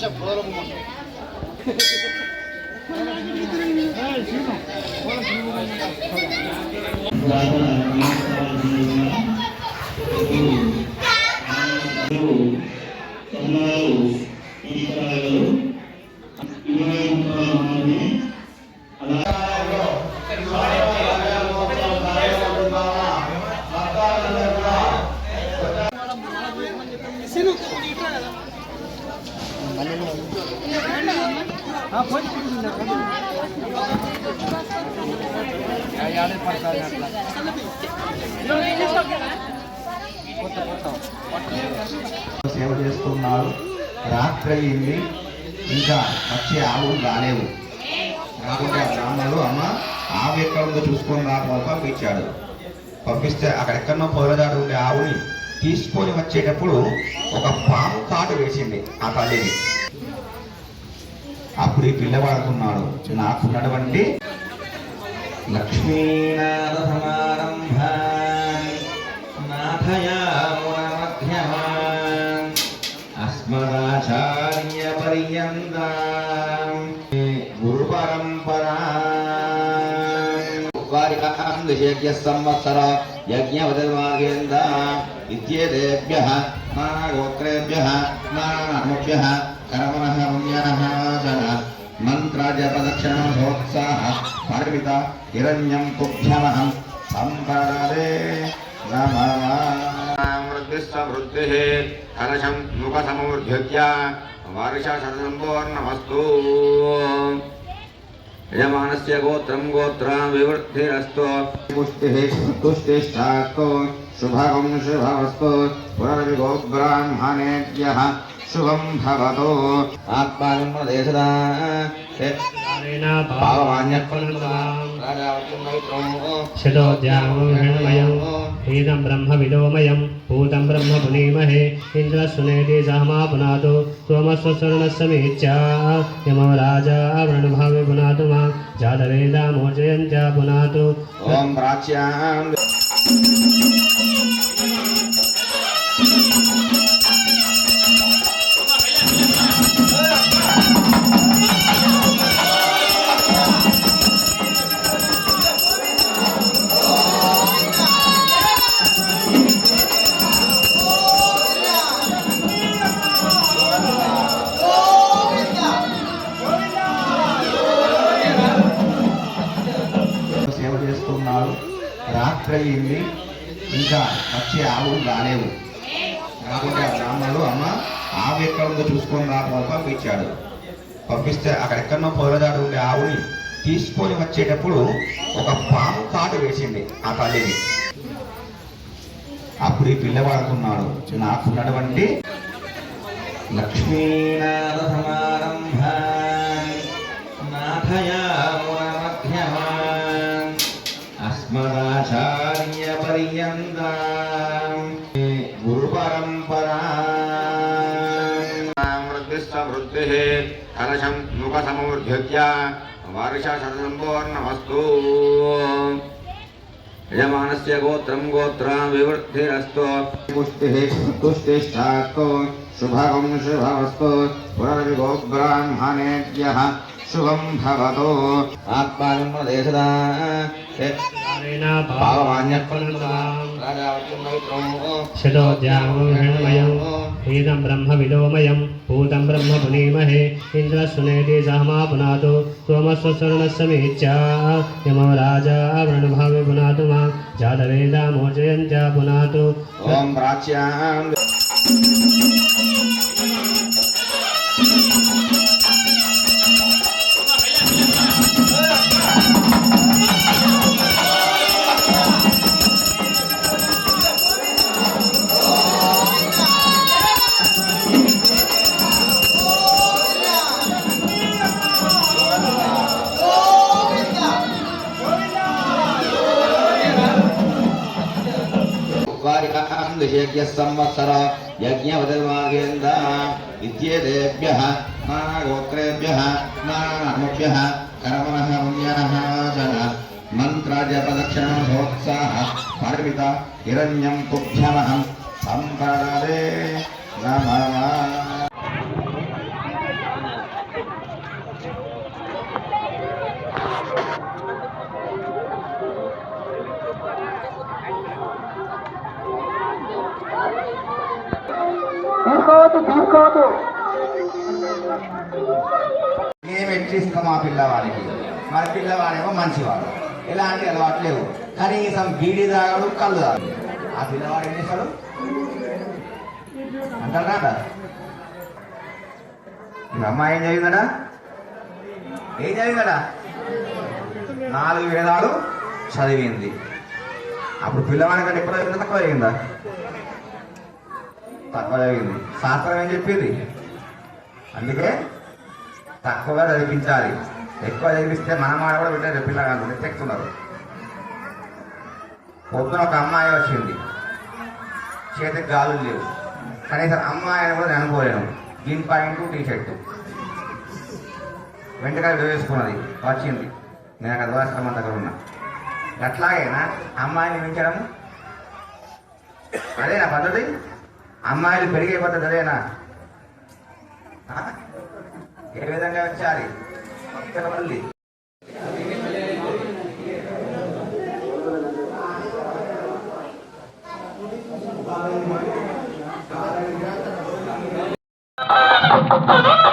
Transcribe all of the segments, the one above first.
시작 못 알아본 거죠. 정말로 이빨로 సేవ చేస్తున్నారు. రాత్రి అయింది. ఇంకా వచ్చే ఆవులు రాలేవు. రాకుండా బ్రాహ్మణుడు అమ్మ ఆవు ఎక్కడ ఉందో చూసుకొని రా పంపించాడు పంపిస్తే అక్కడెక్కడో పొలదాడు ఉండే ఆవుని తీసుకొని వచ్చేటప్పుడు ఒక పాము కాటు వేసింది ఆ తల్లిని. అప్పుడు ఈ పిల్లవాడుకున్నాడు నాకున్నటువంటి లక్ష్మీనాథ సమారంభ నాథయామున అస్మదాచార్య పర్యంత గురు పరంపరా వారికాందశేభ్య సంవత్సర యజ్ఞవదమాగేంద ఇత్యేదేభ్య నాగోత్రేభ్య నానాముభ్య मन्त्रजपदक्षिणभोत्साह पर्वित हिरण्यं पुभ्यमहं सम्परदे वृद्धिश्च वृद्धिः कलशं मुखसमुद्धृत्य वर्षशतसम्पूर्णमस्तु यजमानस्य गोत्रं गोत्रं विवृद्धिरस्तु पुष्टिः तुष्टिश्चास्तु शुभगं शुभवस्तु पुनरपि गोब्राह्मणेभ्यः शुभम भवतो। आत्मानं ब्रह्म भूतं ब्रह्म पुनीमहे इन्द्रस्वनेति सहमा पुनातु मेच्छा यमो राजा वृणुभावे पुनातु मा। जातवेदा मोचयन्त्या पुनातु। ॐ प्राच्याम् ఇంకా ఆవులు రాలేవు. రాకుండా బ్రాహ్మణుడు అమ్మ ఆవు ఎక్కడ ఉందో చూసుకొని రా పంపించాడు పంపిస్తే అక్కడెక్కడో పొలదాడు ఉండే ఆవుని తీసుకొని వచ్చేటప్పుడు ఒక పాము కాటు వేసింది ఆ తల్లిని. అప్పుడు ఈ పిల్లవాడుకున్నాడు నాకున్నటువంటి లక్ష్మీనాథ సమారంభ నాథయామున మధ్యమా అస్మదాచార్య పర్యంతా शुभसमुर्धृत्या वर्षशतसम्पूर्णमस्तु यजमानस्य गोत्रं गोत्रं विवृद्धिरस्तु पुष्टिः तुष्टिष्ठास्तु शुभगं शुभमस्तु पुरर्विगो ब्राह्मणेभ्यः शुभं भवतु। आत्मानं प्रदेशदा पावमान्यः प्रदां राजावत्यं मैत्रं शतोद्यामं ఏదం బ్రహ్మ విలోమయం భూతం బ్రహ్మ పునీమహే ఇంద్రస్సునేతి సహమా పునాతు సోమస్వస్వరుణస్సమీత్యా యమం రాజా వృణభావి పునాతు మా జాతవేద మోచయంత్యా పునాతు ఓం ప్రాచ్యాం विषयज्ञ संवत्सर यज्ञवदर्मागेन्द इत्येतेभ्यः नानागोत्रेभ्यः नानामुख्यः कर्मणः पुण्याः च తీసుకోవద్దు తీసుకోవద్దు మేము ఎట్లిస్తాం ఆ పిల్లవాడికి? మరి పిల్లవాడేమో మంచివాడు. ఎలాంటి అలవాటు లేవు. కనీసం గీడి తాగాడు కళ్ళు తాగాడు. ఆ పిల్లవాడు ఏం చేస్తాడు? అంటారా మీ అమ్మాయి ఏం చదివిందడా ఏం చదివిందడా నాలుగు వేదాలు చదివింది. అప్పుడు పిల్లవాడి కంటే ఎక్కువ తక్కువ చదివిందా? తక్కువ చదివింది. శాస్త్రం ఏం చెప్పింది? అందుకే తక్కువగా చదివించాలి. ఎక్కువ చదివిస్తే మన మాట కూడా వింటారు పిల్లగాళ్ళు తెస్తున్నారు పొద్దున ఒక అమ్మాయి వచ్చింది. చేతికి గాలులు లేవు. కనీసం అమ్మాయి అని కూడా నేను అనుకోలేను. జీన్ పాయింట్ టీ షర్టు వెంటనే వేసుకున్నది. వచ్చింది. నేను అక్కడ దోషకమ్మ దగ్గర ఉన్నా. అట్లాగేనా? అమ్మాయిని మించడం అదేనా పద్ధతి? అమ్మాయిలు పెరిగే పద్ధతి అదేనా ఏ విధంగా వచ్చాలి మళ్ళీ మంగళం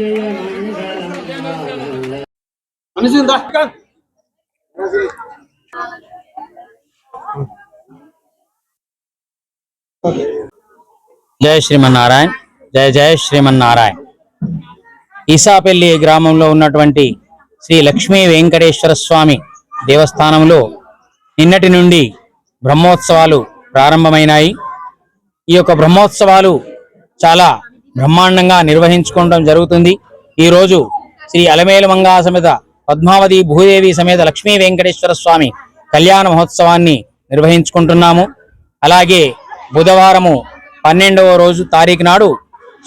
జయ జయ శ్రీమన్నారాయణ జయ జయ శ్రీమన్నారాయణ. ఈసాపల్లి గ్రామంలో ఉన్నటువంటి శ్రీ లక్ష్మీ వెంకటేశ్వర స్వామి దేవస్థానంలో నిన్నటి నుండి బ్రహ్మోత్సవాలు ప్రారంభమైనాయి. ఈ యొక్క బ్రహ్మోత్సవాలు చాలా బ్రహ్మాండంగా నిర్వహించుకోవడం జరుగుతుంది. ఈరోజు శ్రీ అలమేలు మంగా సమేత పద్మావతి భూదేవి సమేత లక్ష్మీ వెంకటేశ్వర స్వామి కళ్యాణ మహోత్సవాన్ని నిర్వహించుకుంటున్నాము. అలాగే బుధవారము పన్నెండవ రోజు తారీఖు నాడు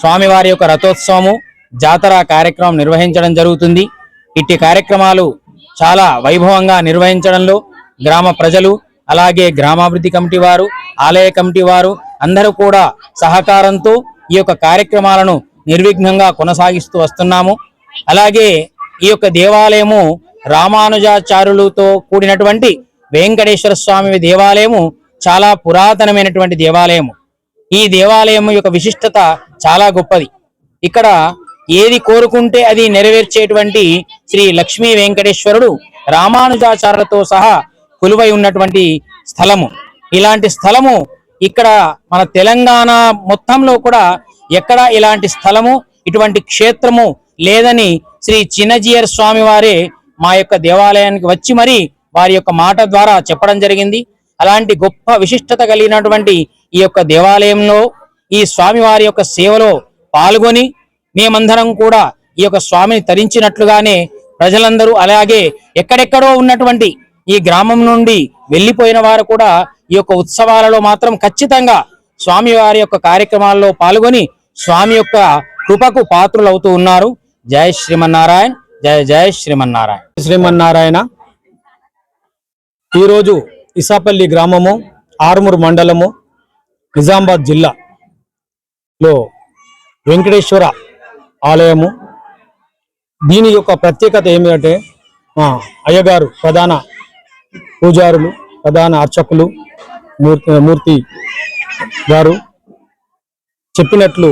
స్వామివారి యొక్క రథోత్సవము జాతర కార్యక్రమం నిర్వహించడం జరుగుతుంది. ఇట్టి కార్యక్రమాలు చాలా వైభవంగా నిర్వహించడంలో గ్రామ ప్రజలు అలాగే గ్రామాభివృద్ధి కమిటీ వారు ఆలయ కమిటీ వారు అందరూ కూడా సహకారంతో ఈ యొక్క కార్యక్రమాలను నిర్విఘ్నంగా కొనసాగిస్తూ వస్తున్నాము. అలాగే ఈ యొక్క దేవాలయము రామానుజాచారులతో కూడినటువంటి వెంకటేశ్వర స్వామి దేవాలయము చాలా పురాతనమైనటువంటి దేవాలయము. ఈ దేవాలయం యొక్క విశిష్టత చాలా గొప్పది. ఇక్కడ ఏది కోరుకుంటే అది నెరవేర్చేటువంటి శ్రీ లక్ష్మీ వెంకటేశ్వరుడు రామానుజాచారులతో సహా కొలువై ఉన్నటువంటి స్థలము. ఇలాంటి స్థలము ఇక్కడ మన తెలంగాణ మొత్తంలో కూడా ఎక్కడ ఇలాంటి స్థలము ఇటువంటి క్షేత్రము లేదని శ్రీ చిన్నజీయర్ స్వామి వారే మా యొక్క దేవాలయానికి వచ్చి మరి వారి యొక్క మాట ద్వారా చెప్పడం జరిగింది. అలాంటి గొప్ప విశిష్టత కలిగినటువంటి ఈ యొక్క దేవాలయంలో ఈ స్వామి వారి యొక్క సేవలో పాల్గొని మేమందరం కూడా ఈ యొక్క స్వామిని తరించినట్లుగానే ప్రజలందరూ అలాగే ఎక్కడెక్కడో ఉన్నటువంటి ఈ గ్రామం నుండి వెళ్ళిపోయిన వారు కూడా ఈ యొక్క ఉత్సవాలలో మాత్రం ఖచ్చితంగా స్వామి వారి యొక్క కార్యక్రమాల్లో పాల్గొని స్వామి యొక్క కృపకు పాత్రులు అవుతూ ఉన్నారు. జయ శ్రీమన్నారాయణ జయ జయ శ్రీమన్నారాయణ. శ్రీమన్నారాయణ. ఈరోజు ఇసాపల్లి గ్రామము ఆరుమూరు మండలము నిజామాబాద్ జిల్లాలో వెంకటేశ్వర ఆలయము. దీని యొక్క ప్రత్యేకత ఏమిటంటే అయ్యగారు ప్రధాన పూజారులు ప్రధాన అర్చకులు మూర్తి మూర్తి గారు చెప్పినట్లు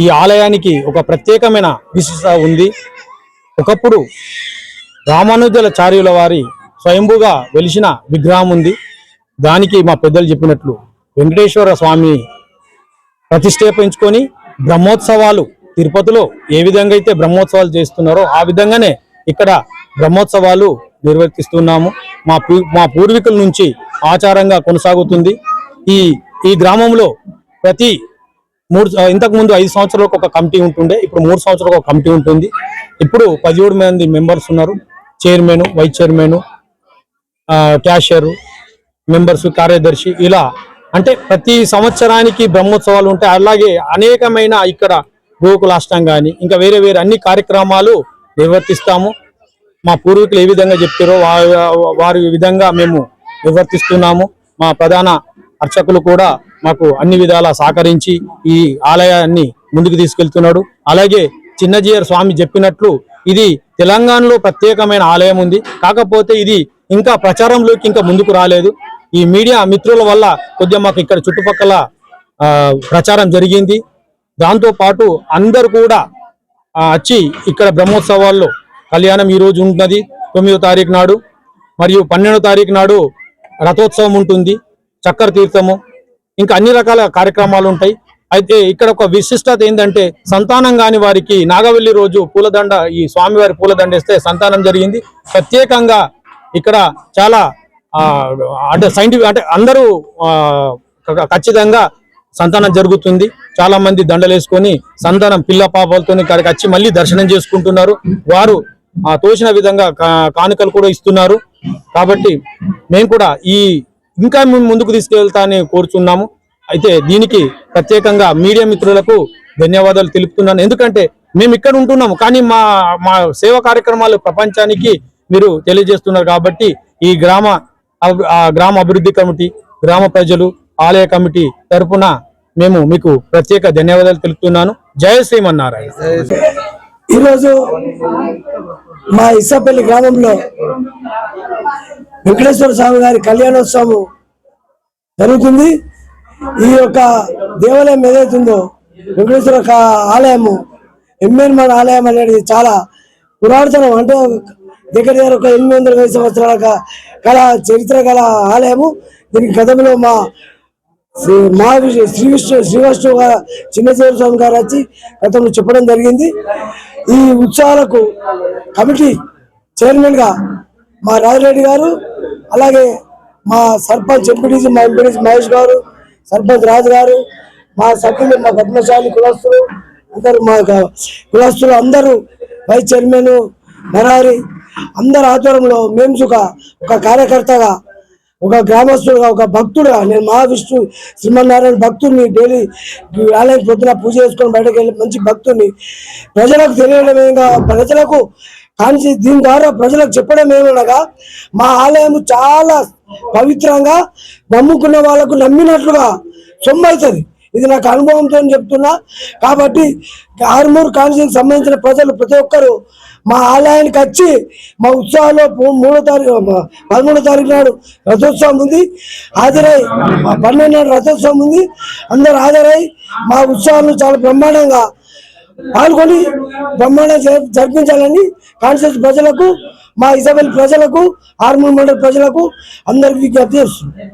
ఈ ఆలయానికి ఒక ప్రత్యేకమైన విశిష్టత ఉంది. ఒకప్పుడు రామానుజల చార్యుల వారి స్వయంభుగా వెలిసిన విగ్రహం ఉంది. దానికి మా పెద్దలు చెప్పినట్లు వెంకటేశ్వర స్వామి ప్రతిష్టేపించుకొని బ్రహ్మోత్సవాలు తిరుపతిలో ఏ విధంగా అయితే బ్రహ్మోత్సవాలు చేస్తున్నారో ఆ విధంగానే ఇక్కడ బ్రహ్మోత్సవాలు నిర్వర్తిస్తున్నాము. మా పూ- మా పూర్వీకుల నుంచి ఆచారంగా కొనసాగుతుంది. ఈ ఈ గ్రామంలో ప్రతి మూడు ఇంతకు ముందు ఐదు సంవత్సరాలకు ఒక కమిటీ ఉంటుండే ఇప్పుడు మూడు సంవత్సరాలకు ఒక కమిటీ ఉంటుంది. ఇప్పుడు పదిహేడు మంది మెంబర్స్ ఉన్నారు. Chairman vice chairman cashier members కార్యదర్శి ఇలా అంటే ప్రతి సంవత్సరానికి బ్రహ్మోత్సవాలు ఉంటాయి. అలాగే అనేకమైన ఇక్కడ గోకులాష్టం కానీ ఇంకా వేరే వేరే అన్ని కార్యక్రమాలు నిర్వర్తిస్తాము. మా పూర్వీకులు ఏ విధంగా చెప్తారో వారి విధంగా మేము నిర్వర్తిస్తున్నాము. మా ప్రధాన అర్చకులు కూడా మాకు అన్ని విధాలా సహకరించి ఈ ఆలయాన్ని ముందుకు తీసుకెళ్తున్నాడు. అలాగే చిన్నజీయర్ స్వామి చెప్పినట్లు ఇది తెలంగాణలో ప్రత్యేకమైన ఆలయం ఉంది. కాకపోతే ఇది ఇంకా ప్రచారంలోకి ఇంకా ముందుకు రాలేదు. ఈ మీడియా మిత్రుల వల్ల కొద్దిగా మాకు ఇక్కడ చుట్టుపక్కల ప్రచారం జరిగింది. దాంతో పాటు అందరు కూడా వచ్చి ఇక్కడ బ్రహ్మోత్సవాల్లో కళ్యాణం ఈ రోజు ఉన్నది తొమ్మిదో తారీఖు నాడు మరియు పన్నెండో తారీఖు నాడు రథోత్సవం ఉంటుంది చక్కర తీర్థము ఇంకా అన్ని రకాల కార్యక్రమాలు ఉంటాయి. అయితే ఇక్కడ ఒక విశిష్టత ఏంటంటే సంతానం కాని వారికి నాగవెల్లి రోజు పూలదండ ఈ స్వామివారి పూలదండ ఇస్తే సంతానం జరిగింది. ప్రత్యేకంగా ఇక్కడ చాలా అంటే సైంటిఫిక్ అంటే అందరూ ఖచ్చితంగా సంతానం జరుగుతుంది. చాలా మంది దండలు వేసుకొని సంతానం పిల్ల పాపలతో ఇక్కడికి వచ్చి మళ్ళీ దర్శనం చేసుకుంటున్నారు. వారు తోచిన విధంగా కా- కానుకలు కూడా ఇస్తున్నారు. కాబట్టి మేము కూడా ఈ ఇంకా మేము ముందుకు తీసుకెళ్తానని కోరుచున్నాము. అయితే దీనికి ప్రత్యేకంగా మీడియా మిత్రులకు ధన్యవాదాలు తెలుపుతున్నాను. ఎందుకంటే మేము ఇక్కడ ఉంటున్నాము కానీ మా మా సేవా కార్యక్రమాలు ప్రపంచానికి మీరు తెలియజేస్తున్నారు కాబట్టి ఈ గ్రామ గ్రామ అభివృద్ధి కమిటీ గ్రామ ప్రజలు ఆలయ కమిటీ తరపున మేము మీకు ప్రత్యేక ధన్యవాదాలు తెలుపుతున్నాను. జయ శ్రీమన్నారాయణ. ఈరోజు మా ఇసాపల్లి గ్రామంలో వెంకటేశ్వర స్వామి గారి కళ్యాణోత్సవం జరుగుతుంది. ఈ యొక్క దేవాలయం ఏదైతుందో వెంకటేశ్వర ఆలయము ఎమ్మెన్మాన్ ఆలయం అనేది చాలా పురాతనం. అంటే దగ్గర దగ్గర ఒక ఎనిమిది వందల వెయ్యి సంవత్సరాల కళ చరిత్ర గల ఆలయము. దీనికి గతంలో మా శ్రీ మహావిష్ణు శ్రీ విష్ణు శ్రీవష్ణు గారు చిన్నచేరు స్వామి గారు వచ్చి గతంలో చెప్పడం జరిగింది. ఈ ఉత్సవాలకు కమిటీ చైర్మన్గా మా రాజరెడ్డి గారు అలాగే మా సర్పంచ్ ఎంపీడీసీ మా ఎంపీడీసీ మహేష్ గారు సర్పంచ్ రాజు గారు మా సభ్యులు మా పద్మశాలి కులస్తులు అందరు మా కులస్తులు అందరూ వైస్ చైర్మన్ నరారి అందరి ఆధ్వర్యంలో మేము సుఖ ఒక కార్యకర్తగా ఒక గ్రామస్తుడుగా ఒక భక్తుడుగా నేను మహావిష్ణు శ్రీమన్నారాయణ భక్తుడిని డైలీ ఆలయం పొద్దున పూజ చేసుకొని బయటకు వెళ్ళి మంచి భక్తుడిని. ప్రజలకు తెలియడం ఏమగా ప్రజలకు కానీ దీని ద్వారా ప్రజలకు చెప్పడం ఏమనగా మా ఆలయం చాలా పవిత్రంగా నమ్ముకున్న వాళ్ళకు నమ్మినట్లుగా సొమ్ము అవుతుంది ఇది నాకు అనుభవంతో చెప్తున్నా. కాబట్టి ఆర్మూర్ కాన్స్టిట్యూన్సీకి సంబంధించిన ప్రజలు ప్రతి ఒక్కరూ మా ఆలయానికి వచ్చి మా ఉత్సవాల్లో మూడో తారీఖు పదమూడో తారీఖు నాడు రథోత్సవం ఉంది. హాజరై మా పన్నెండు నాడు రథోత్సవం ఉంది. అందరు హాజరై మా ఉత్సవాలను చాలా బ్రహ్మాండంగా పాల్గొని బ్రహ్మాండంగా జరిపించాలని కాన్షియస్ ప్రజలకు మా ఇజబెల్ ప్రజలకు ఆర్మూర్ మండల ప్రజలకు అందరికి విజ్ఞప్తి చేస్తుంది